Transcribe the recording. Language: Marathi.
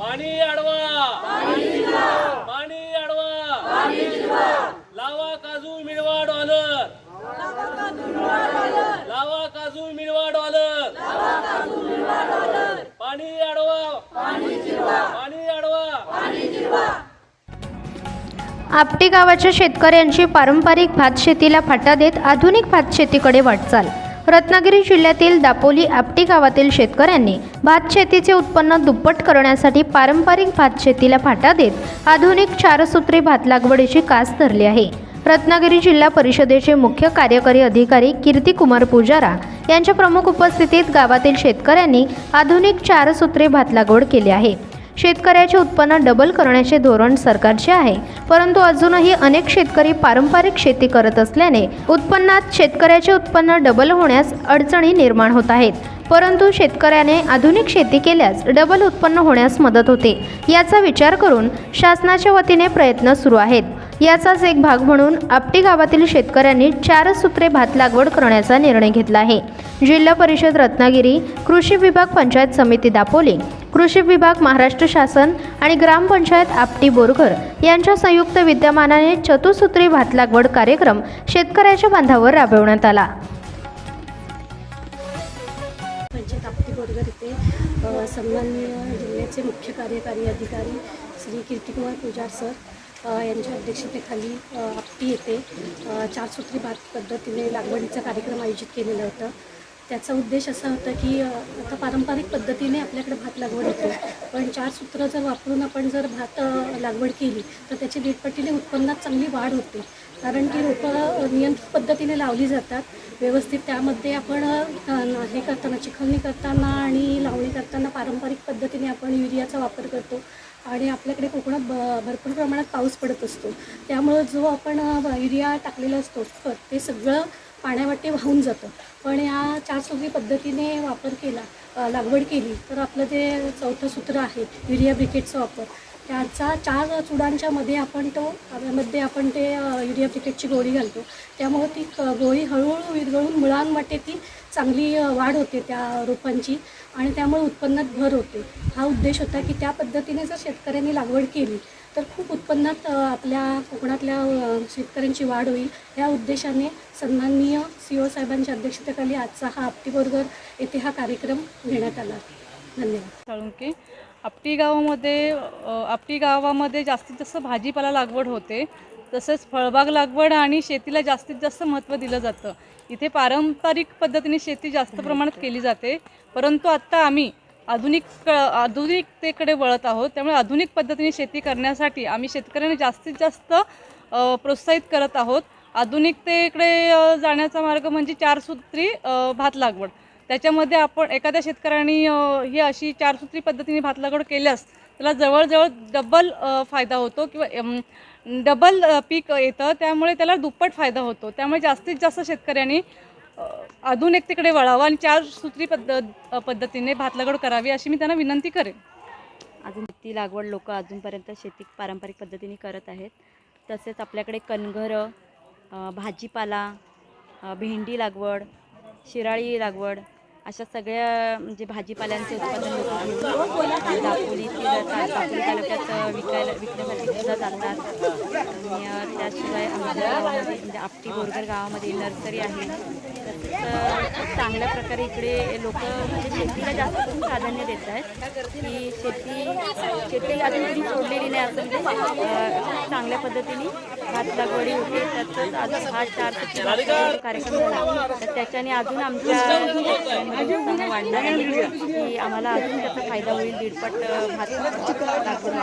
पाणी अडवा. पाणी अडवा. लावा काजू मिळवा डॉलर. लावा काजू मिळवा डॉलर. पाणी अडवा. पाणी अडवा. आपटी गावाच्या शेतकऱ्यांची पारंपरिक भात शेतीला फाटा देत आधुनिक भात शेतीकडे वाटचाल. रत्नागिरी जिल्ह्यातील दापोली आपटी गावातील शेतकऱ्यांनी भात शेतीचे उत्पन्न दुप्पट करण्यासाठी पारंपरिक भात शेतीला फाटा देत आधुनिक चारसूत्री भात लागवडीची कास धरली आहे. रत्नागिरी जिल्हा परिषदेचे मुख्य कार्यकारी अधिकारी कीर्ती कुमार पुजारा यांच्या प्रमुख उपस्थितीत गावातील शेतकऱ्यांनी आधुनिक चारसूत्री भात लागवड केली आहे. शेतकऱ्याचे उत्पन्न डबल करण्याचे धोरण सरकारचे आहे. परंतु अजूनही अनेक शेतकरी पारंपरिक शेती करत असल्याने उत्पन्नात शेतकऱ्याचे उत्पन्न डबल होण्यास अडचणी निर्माण होत आहेत. परंतु शेतकऱ्याने आधुनिक शेती केल्यास डबल उत्पन्न होण्यास मदत होते. याचा विचार करून शासनाच्या वतीने प्रयत्न सुरू आहेत. याचाच एक भाग म्हणून आपटी गावातील शेतकऱ्यांनी चार सूत्रे भात लागवड करण्याचा निर्णय घेतला आहे. जिल्हा परिषद रत्नागिरी कृषी विभाग पंचायत समिती दापोली कृषी विभाग महाराष्ट्र शासन आणि ग्रामपंचायत आपटी बोरघर यांच्या संयुक्त विद्यमानाने चतुसूत्री भात लागवड कार्यक्रम शेतकऱ्याच्या बांधावर राबवण्यात आला. पंचायत आपटी सन्माननीय जिल्ह्याचे मुख्य कार्यकारी अधिकारी श्री कीर्तिकुमार पुजार सर यांच्या अध्यक्षतेखाली आपती आपटी येथे अ, चारसूत्री भात पद्धतीने लागवडीचा कार्यक्रम आयोजित केलेला होता. त्याचा उद्देश असा होता की आता पारंपरिक पद्धतीने आपल्याकडे भात लागवड होते. पण चार सूत्र जर वापरून आपण जर भात लागवड केली तर त्याची दीडपटीने उत्पन्नात चांगली वाढ होते. कारण की रोपं नियंत्रित पद्धतीने लावली जातात. व्यवस्थित त्यामध्ये आपण हे करताना चिखलणी करताना आणि लावणी करताना पारंपरिक पद्धतीने आपण युरियाचा वापर करतो. आणि आपल्याकडे कोकणात ब भरपूर प्रमाणात पाऊस पडत असतो. त्यामुळं जो आपण युरिया टाकलेला असतो खत ते सगळं पाण्यावाटे वाहून जातं. पण या चारसूत्री पद्धतीने वापर केला लागवड केली तर आपलं जे चौथं सूत्र आहे युरिया ब्रिकेटचा वापर त्याचा चार चुडांच्या मध्ये आपण तो मध्ये आपण ते युरिया ब्रिकेटची गोळी घालतो. त्यामुळे ती गोळी हळूहळू विरघळून मुळांमध्ये ती चांगली वाढ होते त्या रोपांची आणि त्यामुळे उत्पन्नात भर होते. हा उद्देश होता की त्या पद्धतीने जर शेतकऱ्यांनी लागवड केली तर खूप उत्पन्नात आपल्या कोकणातल्या शेतकऱ्यांची वाढ होईल. या उद्देशाने सन्माननीय सी ओ साहेबांच्या अध्यक्षतेखाली आजचा हा आपटी बरोबर येथे हा कार्यक्रम घेण्यात आला. धन्यवाद. साळुंके आपटी गावामध्ये आपटी गावामध्ये जास्तीत जास्त भाजीपाला लागवड होते. तसंच फळबाग लागवड आणि शेतीला जास्तीत जास्त महत्त्व दिलं जातं. इथे पारंपरिक पद्धतीने शेती जास्त प्रमाणात केली जाते. परंतु आत्ता आम्ही आधुनिक क आधुनिकतेकडे वळत आहोत. त्यामुळे आधुनिक पद्धतीने शेती करण्यासाठी आम्ही शेतकऱ्यांना जास्तीत जास्त प्रोत्साहित करत आहोत. आधुनिकतेकडे जाण्याचा मार्ग म्हणजे चारसूत्री भात लागवड. त्याच्यामध्ये आपण एखाद्या शेतकऱ्यांनी ही अशी चारसूत्री पद्धतीने भात लागवड केल्यास त्याला जवळजवळ डबल फायदा होतो किंवा डबल पीक येतं. त्यामुळे त्याला दुप्पट फायदा होतो. त्यामुळे जास्तीत जास्त शेतकऱ्यांनी अ, आधुनिकतेकडे वळावं आणि चारसूत्री पद्ध पद्धतीने भातलागड करावी अशी मी त्यांना विनंती करेन. अजून ती लागवड लोक अजूनपर्यंत शेती पारंपरिक पद्धतीने करत आहेत. तसेच आपल्याकडे कणघरं भाजीपाला भेंडी लागवड शिराळी लागवड अशा सगळ्या म्हणजे भाजीपाल्यांचे उत्पादन दापोली दापोली तालुक्यात विकायला विकण्यासाठी सुद्धा जातात. आणि त्याशिवाय आमच्या गावामध्ये म्हणजे आपटी बोरगर गावामध्ये नर्सरी आहे. चांगल्या प्रकारे इकडे लोक म्हणजे शेतीला जास्त करून प्राधान्य देत आहेत. की शेती शेती अजून कधी सोडलेली नाही असं म्हणजे चांगल्या पद्धतीने भात लागवडी होते त्यातच आज हा चार कार्यक्रम झाला. तर त्याच्याने अजून आमच्या उत्पन्न वाढणार की आम्हाला अजून त्याचा फायदा होईल दीडपट भात लागवड